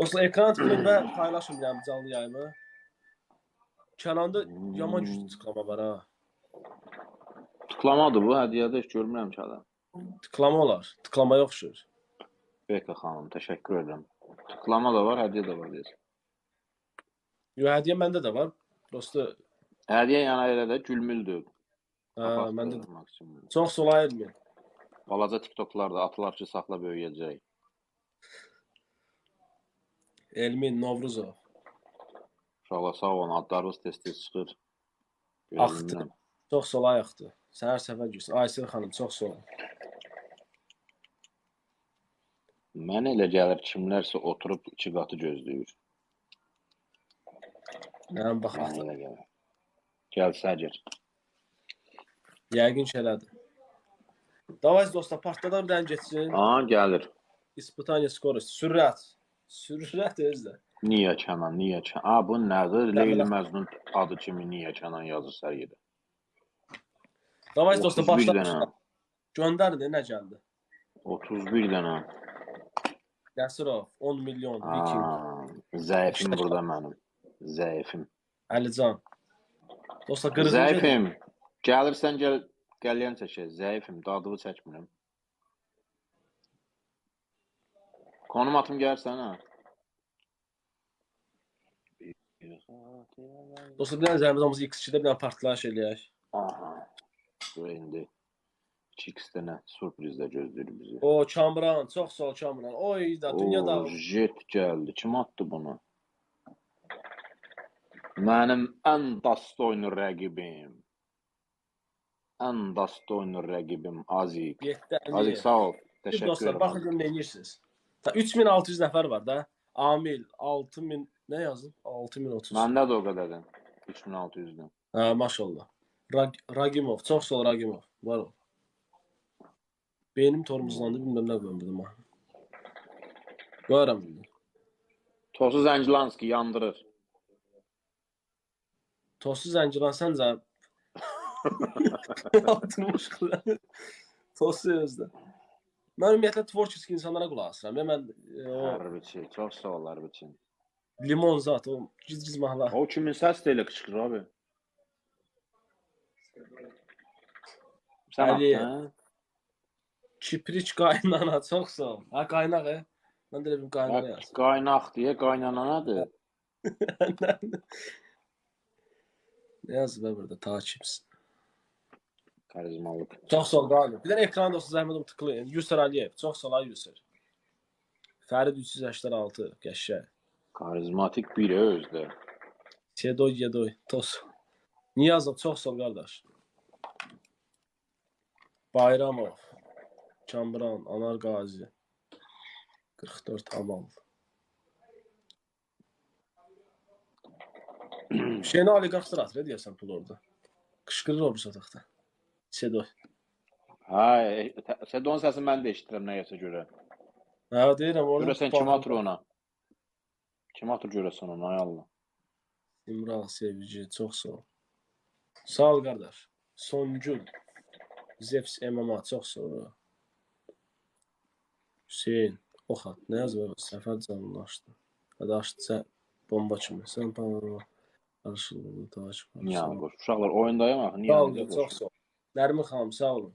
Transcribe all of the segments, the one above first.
Dostlar ekran tıklayın və paylaşın yəni canlı yayımı. Kənanda yaman güclü tıklama var ha. Tıklamadır bu, hədiyyədə heç görmürəm ki adam. Tıklama olar. Tıklamaya oxşur. Beka xanım, təşəkkür edirəm. Tıklama da var, hədiyyə də var deyəsən. Yo, hədiyyə məndə də var. Dostlar, Hədiyyə yana elə də gülmüldür. hə, məndə də. maksimum. Çox solayırmı? Balaca TikToklar da atılar ki, saxla böyüyəcək. Elmin Novruzov. Uşaqlar sağ olun, adlarınız tez-tez çıxır. Axdı. Çox solay axdı. Səhər səfər girsin. Aysel xanım çox sağ ol. Mənə elə gəlir kimlərsə oturub iki qatı gözləyir. Mənim bax Mənə elə gəlir. Gəl Səcir. Yəqin elədi. Davay dostlar, partladan bir dənə getsin. Aa, gəlir. İspitaniya skorost. Sürət. Sürət özdə. Niyə Kənan, niyə Kənan? Aa, bu nədir? Leyli Məcnun adı kimi niyə Kənan yazır sərgidə? Davay dostlar, 31 başla. də nə gəldi? 31 dənə. Nəsirov 10 milyon Viking. Zəifim burada mənim. Zəifim. Əlican. Dostlar qırğıncı. Zəifim. Gəlirsən gəl qəlyan çəkək. Zəifim, dadını çəkmirəm. Konum atım gəlsən ha. Dostlar bir dənə zəhmət X2-də bir dənə partlayış eləyək. Aha. Bu indi 2x dənə sürprizlə gözləyir bizi. O Kamran, çox sağ ol Kamran. Oy da dünyada Oo, jet gəldi. Kim atdı bunu? Mənim ən dostoynu rəqibim. Ən dostoynu rəqibim Azik. 7 Azik sağ ol. Təşəkkür dostlar baxın nə edirsiniz. Ta 3600 nəfər var da. Amil 6000 nə yazın? 6030. Məndə də o qədərdən. 3600-dən. Hə, maşallah. Rag Ragimov, çox sağ ol Ragimov. Var ol. Beynim tormuzlandı, bilmirəm nə qoyum ha. Qoyaram indi. Tosu Zəngilanski yandırır. Tosu Zəngilan səncə atılmış qılar. Tosu özdə. Mən ümumiyyətlə tvorческий insanlara qulaq asıram. Ya mən e, o Hərbiçi, çox sağ ol hərbiçi. limon zat, o giz-giz mahnılar. O kimin səs də elə qışqırır abi? Sən Əli. atdın, hə? Kipriç qaynana, çox sağ ol. Ha qaynaq, hə? Mən də elə bir qaynana Bax, yazdım. Qaynaq deyə qaynananadır. Ne yazdı be burada? Takipsin. Karizmalıq. Çox solda Ali. Bir dənə ekrana dostuz Əhmədov tıklayın. Yusər Aliyev. Çox sola Yusər. Fərid 386. Qəşə. Karizmatik bir özdə. Sedoy Yedoy. Tos. Niyazov çox sol qardaş. Bayramov. Kamran. Anar Qazi. 44 Amal. Hüseyin Ali 40 lira atır, deyəsən pul orada. Qışqırır o bu sataqda. C4. Hə, C4-un səsini mən də eşidirəm nəyəsə görə. Hə, deyirəm orada. Görəsən kim atır ona? Kim atır görəsən ona, ay Allah. İmran Sevici, çox sağ ol. Sağ ol qardaş. Songül. Zevs MMA, çox sağ ol. Hüseyn, ox at, nə yazıb? Səfər canlaşdı. Hadi açdı, bomba kimi. Sən panorama. Qarışıqlığı da açıb. Niyə qoş? Uşaqlar oyundayım axı. Niyə? Çox sağ ol. Nərmin xanım, sağ olun.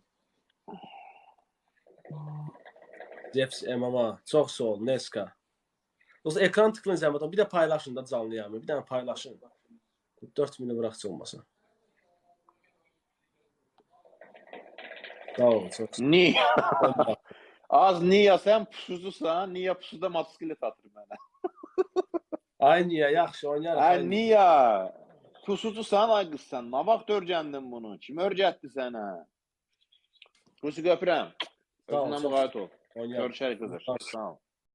Zefs MMA, çox sağ ol. Neska. Dostlar ekran tıklayın zəhmət olun. Bir də paylaşın da canlı yayımı. Bir dənə paylaşın. 4000 bırakçı olmasın. Sağ olun, çox sağ Niyə? olun. Az niyə sən pusucusan? Niyə pusuda motosiklet atır mənə? Ay niyə? Yaxşı oynayarıq. Ay niyə? Niyə? Pusucusan ay qız sən. Nə vaxt öyrəndin bunu? Kim öyrətdi sənə? Rusi öpürəm. Sağ ol, Özündən çox müğayət ol. Oynayarıq. Görüşərik qızlar. Sağ ol.